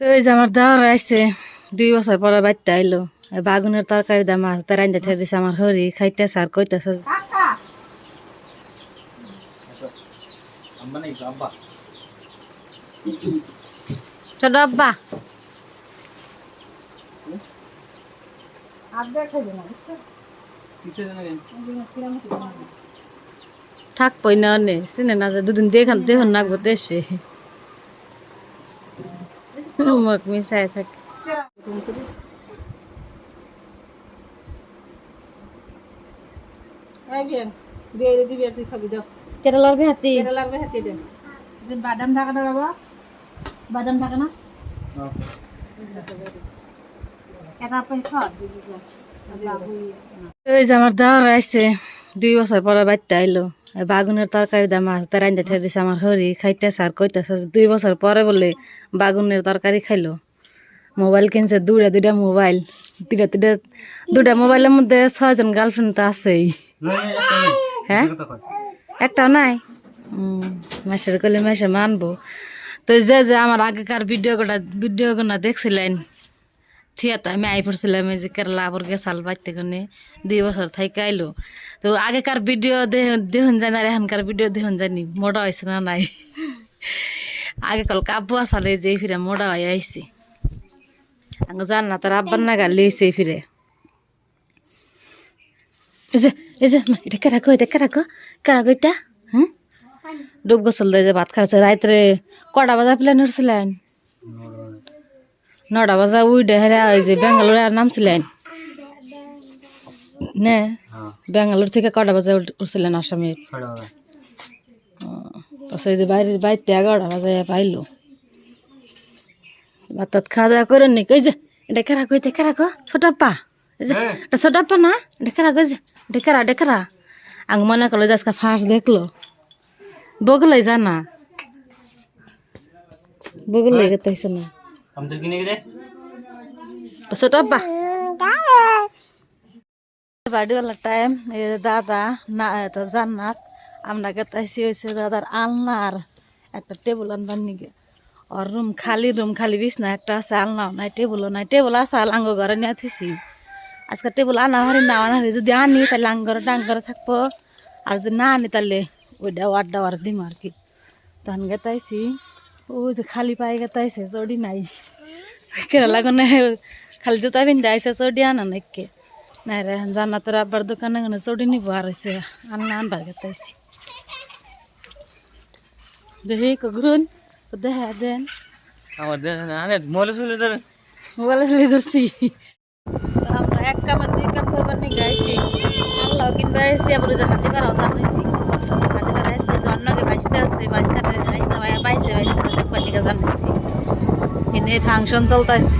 তো এই যে আমার দাওয়ার আইছে, দুই বছর পরে বাচ্চা আইলো। বাগুনের তরকারি দা মাছ দা থেকে দিছে আমার হরি, খাইতেছে আর কইতেছে। ছোট আব্বা। থাকবই না নে চিনে না দুদিন দেখান দেখুন নাকবো দেশে। মোক মিশাই থাকে। কেরালার বেহাতি বাদাম থাকা বাবা। বাদাম থাকে না? এটা পেছন ওই যে আমার দাওয়ার আইছে। দুই বছর পরে বাচ্চা আইলো। বাগুনের তরকারি দা মাছ দা রাইন্দা থেকে দিছে আমার হরি, খাইতেছে আর কইতেছে দুই বছর পরে বলে বাগুনের তরকারি খাইলো। মোবাইল কিনছে দুটা দুটা মোবাইল দুটা দুটা দুটা মোবাইলের মধ্যে ছয়জন গার্লফ্রেন্ড তো আছেই। হ্যাঁ? একটা নাই? মাসের কলে মাসে মানবো। তো যে যে আমার আগেকার ভিডিও গোটা ভিডিও গোনা দেখছিলেন ঠিক আমি আই পড়ছিলাম যে কেরালা আবার গেছাল বাড়তে কোনে দুই বছর থাইকে আইলো। তো আগেকার ভিডিও দেখুন জানি আর এখনকার ভিডিও দেখুন জানি মোটা হয়েছে না নাই? আগে কল কাব্বু আসালে যে ফিরে মোটা হয়ে আইছে। আগে জান না, তার আব্বার না গালি হয়েছে ফিরে। এই যে এই যে এটা কেরা কো এটা কেরা কো কেরা কো এটা? হ্যাঁ? ডুব গোসল দিয়ে যে ভাত খাচ্ছে রাত্রে কটা বাজা প্লেন উঠছিলেন নটা বাজা উইডে হেরা ওই যে বেঙ্গালোরে আর নামছিলেন? নে? বেঙ্গালোর থেকে কটা বাজে উঠ- উঠছিলেন আসামের? তো সেই যে বাইরে বাইতে এগারোটা বাজে পাইলো। ভাত খাওয়া দাওয়া করে নি কই যে? এটা কেরা কইতে? কেরা কো? ছোট পা এই যে এটা ছোট পা না? এটা কেরা কই যে? এটা কেরা এটা আং মনে করল যে আজকে ফার্স্ট দেখল। বগলাই জানা। বগলাই গেতে টাইম যে দাদা, না এটা জান্নাত। আমরা গেতাইছি হয়েছে দাদার আলনার একটা টেবিল আনবার নিগে। আর রুম খালি রুম খালি বিছনা একটা আছে, আলনাও নাই টেবিলও নাই। টেবিল আছে আঙ্গ ঘরে নিয়ে থিছি আজকে টেবিল আনা হারি না আনা হারি যদি আনি, তাহলে আঙ্গরে ডাঙ্গরে থাকব। আর যদি না আনি, তাহলে ওইটা আড্ডা আর দিম আর কি। তখন গেতাইছি ও যে খালি পায়ে গেতাইছে চড়ি নাই। কেরালা কোনে খালি জুতা পিন্ধে আইসে চড়ি আনা নাকি নাই রে জান্নাতের আব্বার দোকানে কোনে চড়ি নিব আর হয়েছে আন্না আনবার গেতাইছি দেখি কগরুন দেখা দেন। মোবাইলে ফেলে ধরছি। আমরা এক কামে দুই কাম করবার নিয়ে গাইছি আল্লাহ কিনবার আইসি আবার হাতে পারাও জানাইছি। বাইসতে আছে বাইসতে বাইসে বাইসতে দেখবার দিকে জানাইছি। এনে ফাংশন চলতেছে।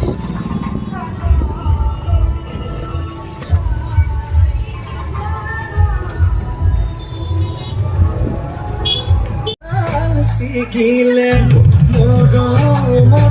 শিখিলে মোর